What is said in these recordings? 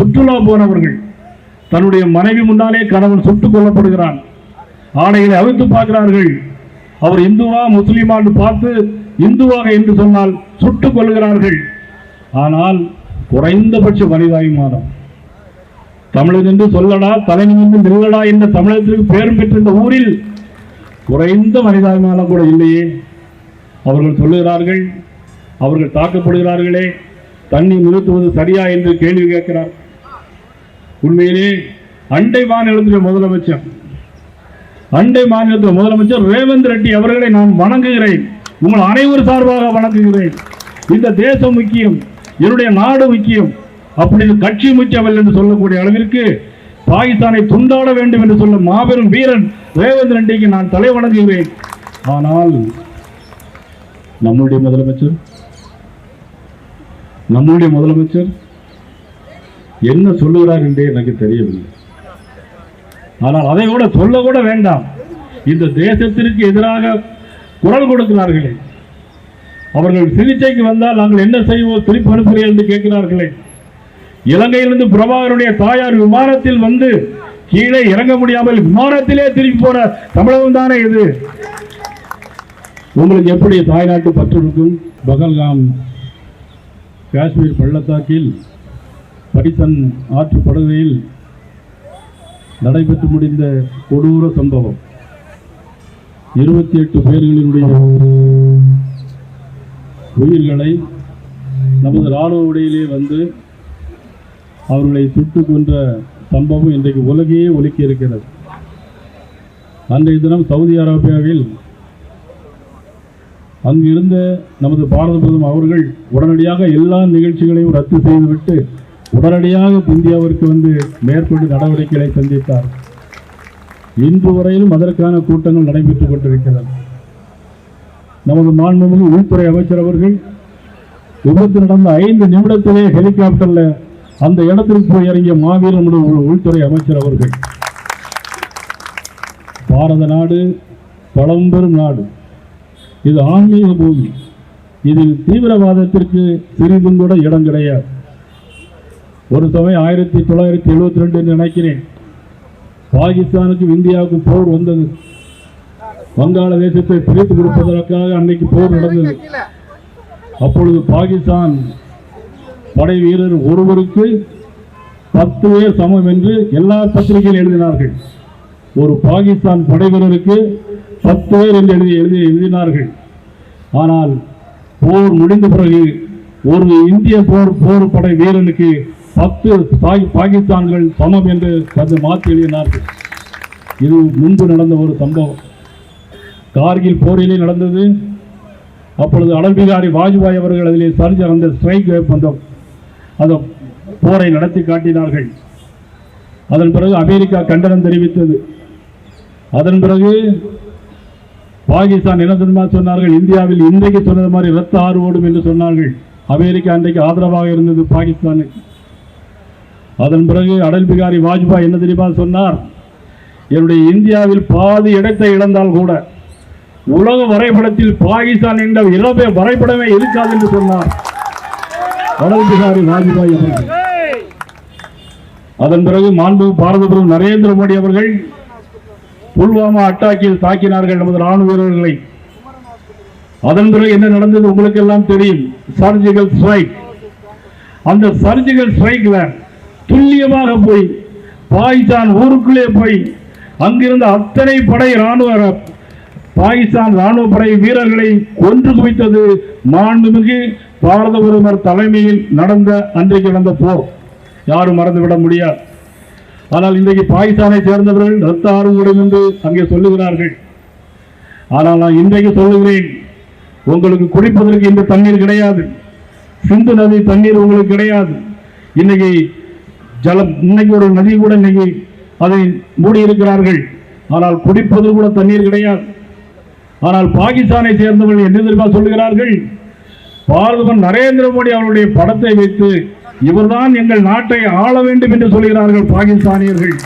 சுற்றுலா போனவர்கள் தன்னுடைய மனைவி முன்னாலே கணவன் சுட்டுக் கொல்லப்படுகிறான். ஆடைகளை அவிழ்த்து பார்க்கிறார்கள். அவர் இந்துவா முஸ்லிமா என்று பார்த்து இந்துவாக என்று சொன்னால் சுட்டுக் கொள்கிறார்கள் ஆனால் குறைந்தபட்ச மனிதாயுமானம் தமிழன் என்று சொல்லடா தலைமை என்று நில்லடா என்ற தமிழகத்திற்கு பெயர் பெற்ற இந்த ஊரில் குறைந்த மனிதாபிமானம் கூட இல்லையே. அவர்கள் சொல்லுகிறார்கள் அவர்கள் தாக்கப்படுகிறார்களே தண்ணி நிறுத்துவது சரியா என்று கேள்வி கேட்கிறார். உண்மையிலே அண்டை மாநிலத்தினுடைய முதலமைச்சர் அண்டை மாநிலத்தின் முதலமைச்சர் ரேவந்த் ரெட்டி அவர்களை நான் வணங்குகிறேன். உங்கள் அனைவர் சார்பாக வணங்குகிறேன். இந்த தேசம் முக்கியம் என்னுடைய நாடு முக்கியம். அப்படி கட்சி முக்கியமல்ல என்று சொல்லக்கூடிய அளவிற்கு பாகிஸ்தானை துண்டாட வேண்டும் என்று சொல்லும் மாபெரும் வீரன் ரேவந்த் ரெட்டிக்கு நான் தலை வணங்குகிறேன். ஆனால் நம்முடைய முதலமைச்சர் நம்முடைய முதலமைச்சர் என்ன சொல்லுகிறார் என்றே எனக்கு தெரியவில்லை. ஆனால் அதை கூட சொல்ல கூட வேண்டாம். இந்த தேசத்திற்கு எதிராக குரல் கொடுக்கிறார்களே. அவர்கள் சிகிச்சைக்கு வந்தால் நாங்கள் என்ன செய்வோம் திருப்பி அனுப்புகிறேன் என்று கேட்கிறார்களே. இலங்கையிலிருந்து பிரபாகருடைய தாயார் விமானத்தில் வந்து கீழே இறங்க முடியாமல் விமானத்திலே திரும்பி போன தமிழகம் தானே இது? உங்களுக்கு எப்படி தாய்நாட்டு பற்று இருக்கும்? பகல்காம் காஷ்மீர் பள்ளத்தாக்கில் படித்தன் ஆற்று படுகையில் நடைபெற்று முடிந்த கொடூர சம்பவம். இருபத்தி எட்டு பேர்களினுடைய உயிர்களை நமது இராணுவ உடையிலே வந்து அவர்களை சுட்டு கொன்ற சம்பவம் இன்றைக்கு உலகையே ஒலுக்கி இருக்கிறது. அன்றைய தினம் சவுதி அரேபியாவில் அங்கிருந்த நமது பாரத பிரதமர் அவர்கள் உடனடியாக எல்லா நிகழ்ச்சிகளையும் ரத்து செய்துவிட்டு உடனடியாக இந்தியாவிற்கு வந்து மேற்கொண்டு நடவடிக்கைகளை சந்தித்தார். இன்று வரையிலும் அதற்கான கூட்டங்கள் நடைபெற்றுக் கொண்டிருக்கிறது. நமது மாண்புமிகு உள்துறை அமைச்சர் அவர்கள் விபத்து நடந்த ஐந்து நிமிடத்திலே ஹெலிகாப்டர்ல அந்த இடத்திற்கு போய் இறங்கிய மாவீரன் உள்துறை அமைச்சர் அவர்கள். பாரத நாடு பழம்பெரும் நாடு. இது ஆன்மீக பூமி. இதில் தீவிரவாதத்திற்கு சிறிதும் கூட இடம் கிடையாது. ஒரு சமயம் ஆயிரத்தி தொள்ளாயிரத்தி எழுபத்தி ரெண்டு என்று நினைக்கிறேன். பாகிஸ்தானுக்கும் இந்தியாவுக்கும் போர் வந்தது. வங்காளதேசத்தை பிரித்து கொடுப்பதற்காக அன்னைக்கு போர் நடந்தது. அப்பொழுது பாகிஸ்தான் படை வீரர் ஒருவருக்கு பத்து பேர் சமம் என்று எல்லா பத்திரிகையில் எழுதினார்கள். ஒரு பாகிஸ்தான் படை வீரருக்கு பத்து பேர் என்று எழுதி எழுதி எழுதினார்கள். ஆனால் போர் முடிந்த பிறகு ஒரு இந்திய போர் போர் படை வீரனுக்கு பத்து பாகி- பாகிஸ்தான்கள் சமம் என்று அது மாற்றி எழுதினார்கள். இது முன்பு நடந்த ஒரு சம்பவம். கார்கில் போரிலே நடந்தது. அப்பொழுது அடல் பிகாரி வாஜ்பாய் அவர்கள் அதிலே சரிஞ்ச அந்த ஸ்ட்ரைக் அந்த அந்த போரை நடத்தி காட்டினார்கள். அதன் பிறகு அமெரிக்கா கண்டனம் தெரிவித்தது. அதன் பிறகு பாகிஸ்தான் என்ன தெரியுமா சொன்னார்கள்? இந்தியாவில் இன்றைக்கு சொன்னது மாதிரி ரத்த ஆறு ஓடும் என்று சொன்னார்கள். அமெரிக்கா அன்றைக்கு ஆதரவாக இருந்தது பாகிஸ்தானுக்கு. அதன் பிறகு அடல் பிகாரி வாஜ்பாய் என்ன தெரியுமா சொன்னார்? என்னுடைய இந்தியாவில் பாதி இடத்தை இழந்தால் கூட உலக வரைபடத்தில் பாகிஸ்தான் என்ற இளவே வரைபடமே இருக்காது என்று சொன்னார். அடல் பிகாரி வாஜ்பாய் அவர்கள். அதன் பிறகு மாண்பு பாரத பிரதமர் நரேந்திர மோடி அவர்கள் புல்வாமா அட்டாக்கில் தாக்கினார்கள் நமது ராணுவ வீரர்களை. அதன் பிறகு என்ன நடந்தது உங்களுக்கு எல்லாம் தெரியும். Surgical strike. அந்த சர்ஜிக்கல் ஸ்ட்ரைக்ல துல்லியமாக போய் பாகிஸ்தான் ஊருக்குள்ளே போய் அங்கிருந்த அத்தனை படை ராணுவ பாகிஸ்தான் ராணுவ படை வீரர்களை கொன்று குவித்தது மாண்புமிகு பாரத பிரதமர் தலைமையில் நடந்த அன்றைக்கு நடந்த போர். யாரும் மறந்துவிட முடியாது. ஆனால் இன்றைக்கு பாகிஸ்தானை சேர்ந்தவர்கள் ரத்த ஆர்வம் என்று அங்கே சொல்லுகிறார்கள். ஆனால் நான் இன்றைக்கு சொல்லுகிறேன் உங்களுக்கு குடிப்பதற்கு இந்த தண்ணீர் கிடையாது. சிந்து நதி தண்ணீர் உங்களுக்கு கிடையாது. இன்னைக்கு ஜலம் இன்னைக்கு ஒரு நதி கூட இன்னைக்கு அதை மூடியிருக்கிறார்கள். ஆனால் குடிப்பது கூட தண்ணீர் கிடையாது. ஆனால் பாகிஸ்தானை சேர்ந்தவர்கள் என்ன தெரியுமா சொல்லுகிறார்கள்? பாரதமன் நரேந்திர மோடி அவருடைய படத்தை வைத்து இவர்தான் எங்கள் நாட்டை ஆள வேண்டும் என்று சொல்கிறார்கள் பாகிஸ்தானியர்கள்.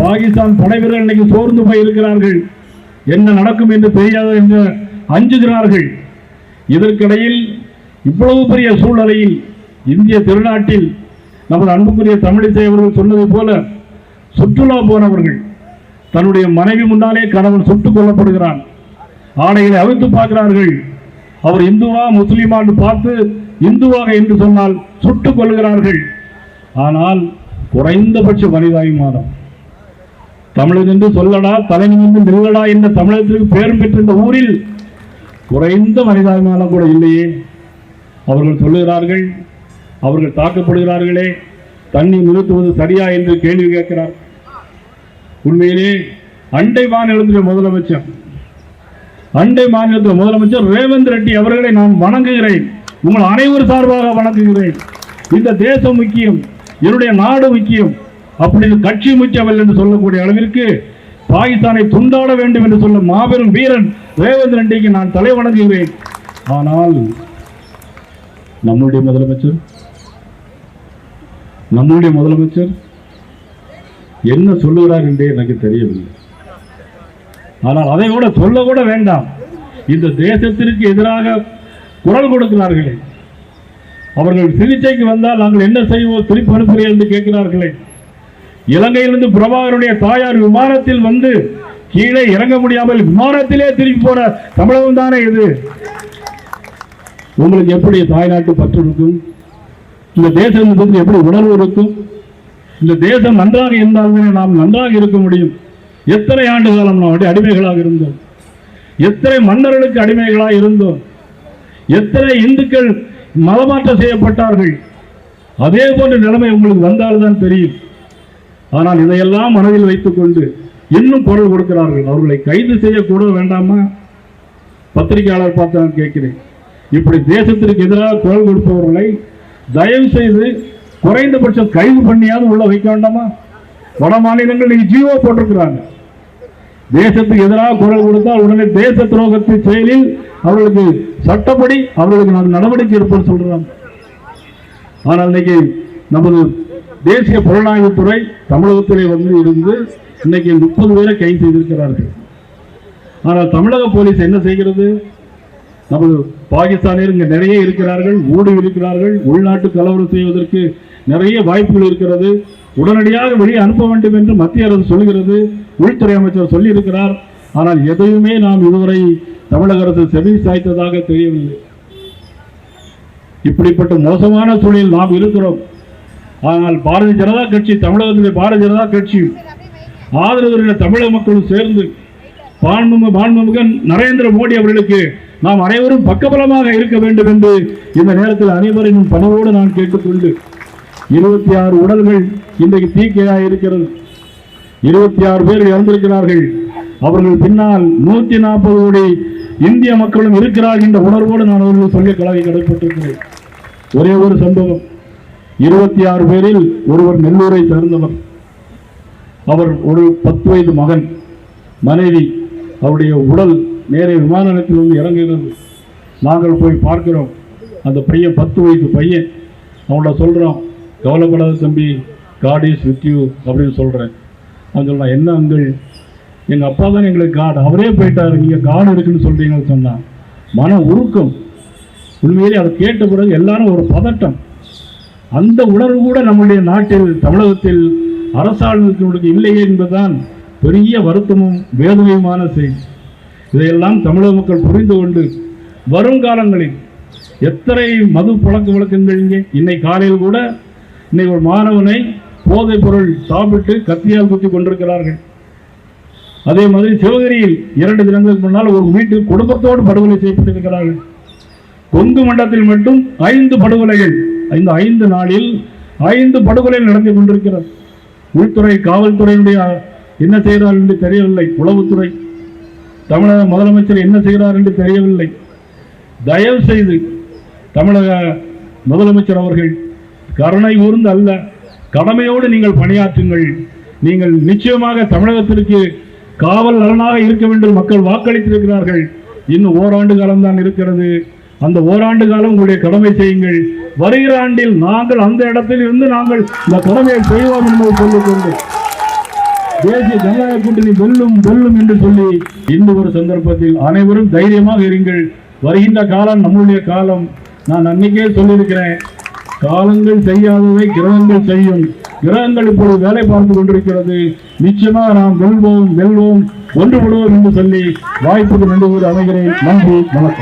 பாகிஸ்தான் படைவீரர்கள் இன்னைக்கு சோர்ந்து போயிருக்கிறார்கள். என்ன நடக்கும் என்று தெரியாது என்று அஞ்சுகிறார்கள். இதற்கிடையில் இவ்வளவு பெரிய சூழ்நிலையில் இந்திய திருநாட்டில் நமது அன்புக்குரிய தமிழிசை அவர்கள் சொன்னதை போல சுற்றுலா போனவர்கள் தன்னுடைய மனைவி முன்னாலே கணவன் சுட்டுக் கொல்லப்படுகிறான். ஆடைகளை அவிழ்த்து பார்க்கிறார்கள். அவர் இந்துவா முஸ்லீமா என்று பார்த்து இந்துவாக என்று சொன்னால் சுட்டுக் கொள்கிறார்கள் ஆனால் குறைந்தபட்ச மனிதாபிமானம் தமிழன் என்று சொல்லடா தலை நிமிர்ந்து நில்லடா என்ற தமிழகத்திற்கு பெயர் பெற்ற ஊரில் குறைந்த மனிதாபிமானம் கூட இல்லையே. அவர்கள் சொல்லுகிறார்கள் அவர்கள் தாக்கப்படுகிறார்களே தண்ணி நிறுத்துவது சரியா என்று கேள்வி கேட்கிறார். உண்மையிலே அண்டை மாநிலத்தில் முதலமைச்சர் அண்டை மாநிலத்தில் முதலமைச்சர் ரேவந்த் ரெட்டி அவர்களை நான் வணங்குகிறேன். உங்கள் அனைவர் சார்பாக வணங்குகிறேன். இந்த தேசம் முக்கியம் என்னுடைய நாடு முக்கியம். அப்படி கட்சி முக்கியமல்ல என்று சொல்லக்கூடிய அளவிற்கு பாகிஸ்தானை துண்டாட வேண்டும் என்று சொல்ல மாபெரும் வீரன் ரேவந்த் ரெட்டிக்கு நான் தலை வணங்குகிறேன். ஆனால் நம்முடைய முதலமைச்சர் நம்முடைய முதலமைச்சர் என்ன சொல்லுகிறார் என்றே எனக்கு தெரியவில்லை. ஆனால் அதை கூட சொல்ல கூட வேண்டாம். இந்த தேசத்திற்கு எதிராக குரல் கொடுக்கிறார்களே. அவர்கள் சிகிச்சைக்கு வந்தால் நாங்கள் என்ன செய்வோம் திருப்பி அனுப்புகிறேன் என்று கேட்கிறார்களே. இலங்கையிலிருந்து பிரபாகருடைய தாயார் விமானத்தில் வந்து கீழே இறங்க முடியாமல் விமானத்திலே திருப்பி போன தமிழகம் தானே இது? உங்களுக்கு எப்படி தாய்நாட்டு பற்று இருக்கும்? இந்த தேசம் பற்றி எப்படி உணர்வு இருக்கும்? இந்த தேசம் நன்றாக இருந்தால்தானே நாம் நன்றாக இருக்க முடியும். எத்தனை ஆண்டு காலம் நாம் அடிமைகளாக இருந்தோம்? எத்தனை மன்னர்களுக்கு அடிமைகளாக இருந்தோம்? எத்தனை இந்துக்கள் மதமாற்றம் செய்யப்பட்டார்கள்? அதே போன்ற நிலைமை உங்களுக்கு வந்தால்தான் தெரியும். ஆனால் இதையெல்லாம் மனதில் வைத்துக்கொண்டு இன்னும் குரல் கொடுக்கிறார்கள். அவர்களை கைது செய்யக்கூட வேண்டாமா? பத்திரிகையாளர் பார்த்து நான் கேட்கிறேன். இப்படி தேசத்திற்கு எதிராக குரல் கொடுப்பவர்களை தயவு செய்து குறைந்தபட்சம் கைது பண்ணியாவது உள்ள வைக்க வேண்டாமா? வட மாநிலங்கள் நீங்க ஜீவோ போட்டிருக்கிறாங்க. தேசத்துக்கு எதிராக குரல் கொடுத்தால் உடனே தேச துரோகத்தின் செயலில் அவர்களுக்கு சட்டப்படி அவர்களுக்கு நாங்கள் நடவடிக்கை எடுப்போம் சொல்றாங்க. ஆனால் இன்னைக்கு நமது தேசிய புலனாய்வுத்துறை தமிழகத்திலே வந்து இருந்து இன்னைக்கு முப்பது பேரை கைது செய்திருக்கிறார்கள். ஆனால் தமிழக போலீஸ் என்ன செய்கிறது? நமது பாகிஸ்தானியர் இங்கே நிறைய இருக்கிறார்கள் ஊடு இருக்கிறார்கள் உள்நாட்டு கலவரம் செய்வதற்கு நிறைய வாய்ப்புகள் இருக்கிறது. உடனடியாக வெளியே அனுப்ப வேண்டும் என்று மத்திய அரசு சொல்கிறது உள்துறை அமைச்சர் சொல்லியிருக்கிறார். ஆனால் எதையுமே நாம் இதுவரை தமிழக அரசு செவி சாய்த்ததாக தெரியவில்லை. இப்படிப்பட்ட மோசமான சூழலில் நாம் இருக்கிறோம். ஆனால் பாரதிய ஜனதா கட்சி தமிழகத்திலே பாரதிய ஜனதா கட்சி ஆதரவு தமிழக மக்களும் சேர்ந்து பான்முக பான்முகன் நரேந்திர மோடி அவர்களுக்கு நாம் அனைவரும் பக்கபலமாக இருக்க வேண்டும் என்று இந்த நேரத்தில் அனைவரின் பணிவோடு நான் கேட்டுக்கொண்டு இருபத்தி ஆறு உடல்கள் இன்றைக்கு தீக்கையாக இருக்கிறது. இருபத்தி ஆறு பேர் இறந்திருக்கிறார்கள். அவர்கள் பின்னால் நூத்தி நாற்பது கோடி இந்திய மக்களும் இருக்கிறார்கள் என்ற உணர்வோடு நான் அவர்கள் சொல்லிய கலவை கடைப்பட்டிருக்கிறேன். ஒரே ஒரு சம்பவம். இருபத்தி ஆறு பேரில் ஒருவர் நெல்லூரை சேர்ந்தவர். அவர் ஒரு பத்து வயது மகன். மனைவி அவருடைய உடல் நேரே விமான நிலையத்தில் வந்து இறங்குகிறது நாங்கள் போய் பார்க்கிறோம். அந்த பையன் பத்து வயசு பையன் அவன்கிட்ட சொல்கிறோம் கவலைப்படாத தம்பி காட் இஸ் வித் யூ அப்படின்னு சொல்கிறேன் அவன் சொல்கிறான் என்ன அங்கள்? எங்கள் அப்பா தான் எங்களுக்கு காடு அவரே போயிட்டார். நீங்கள் காடு இருக்குன்னு சொல்கிறீங்கன்னு சொன்னான். மன உருக்கம். உண்மையிலே அதை கேட்ட பிறகு எல்லாரும் ஒரு பதட்டம். அந்த உணர்வு கூட நம்முடைய நாட்டில் தமிழகத்தில் அரசாங்கத்தினுடைய இல்லையே என்பதுதான் பெரிய வருத்தமும் வேதனையுமான செய்தி. இதையெல்லாம் தமிழக மக்கள் புரிந்து கொண்டு வருங்காலங்களில் எத்தனை மது பழக்க வழக்கங்கள் இங்கே? இன்னைக்கு காலையில் கூட இன்னைக்கு ஒரு மாணவனை போதைப் பொருள் சாப்பிட்டு கத்தியால் குத்தி கொண்டிருக்கிறார்கள். அதே மாதிரி சிவகிரியில் இரண்டு தினங்களுக்கு முன்னால் ஒரு வீட்டு குடும்பத்தோடு படுகொலை செய்யப்பட்டிருக்கிறார்கள். கொங்கு மண்டலத்தில் மட்டும் ஐந்து படுகொலைகள் இந்த ஐந்து நாளில் ஐந்து படுகொலை நடந்து கொண்டிருக்கிறது. உள்துறை காவல்துறையினுடைய என்ன செய்கிறார் என்று தெரியவில்லை. உளவுத்துறை தமிழக முதலமைச்சர் என்ன செய்கிறார் என்று தெரியவில்லை. தயவு செய்து தமிழக முதலமைச்சர் அவர்கள் கருணை ஊர்ந்து அல்ல கடமையோடு நீங்கள் பணியாற்றுங்கள். நீங்கள் நிச்சயமாக தமிழகத்திற்கு காவல் நலனாக இருக்க வேண்டும் மக்கள் வாக்களித்திருக்கிறார்கள். இன்னும் ஓராண்டு காலம்தான் இருக்கிறது. அந்த ஓராண்டு காலம் உங்களுடைய கடமை செய்யுங்கள். வருகிற ஆண்டில் நாங்கள் அந்த இடத்தில் இருந்து நாங்கள் இந்த கடமையை செய்வோம் என்பதை சொல்லிக்கொண்டு தேசிய ஜனநாயக கூட்டணி வெல்லும் வெல்லும் என்று சொல்லி இந்த ஒரு சந்தர்ப்பத்தில் அனைவரும் தைரியமாக இருங்கள். வருகின்ற காலம் நம்முடைய காலம். நான் அன்னைக்கே சொல்லியிருக்கிறேன் காலங்கள் செய்யாததை கிரகங்கள் செய்யும். கிரகங்கள் இப்பொழுது வேலை பார்த்து கொண்டிருக்கிறது. நிச்சயமாக நாம் வெல்வோம் வெல்வோம் ஒன்றுபடுவோம் என்று சொல்லி வாய்ப்புக்கு நன்றி அமைகிறேன் நன்றி வணக்கம்.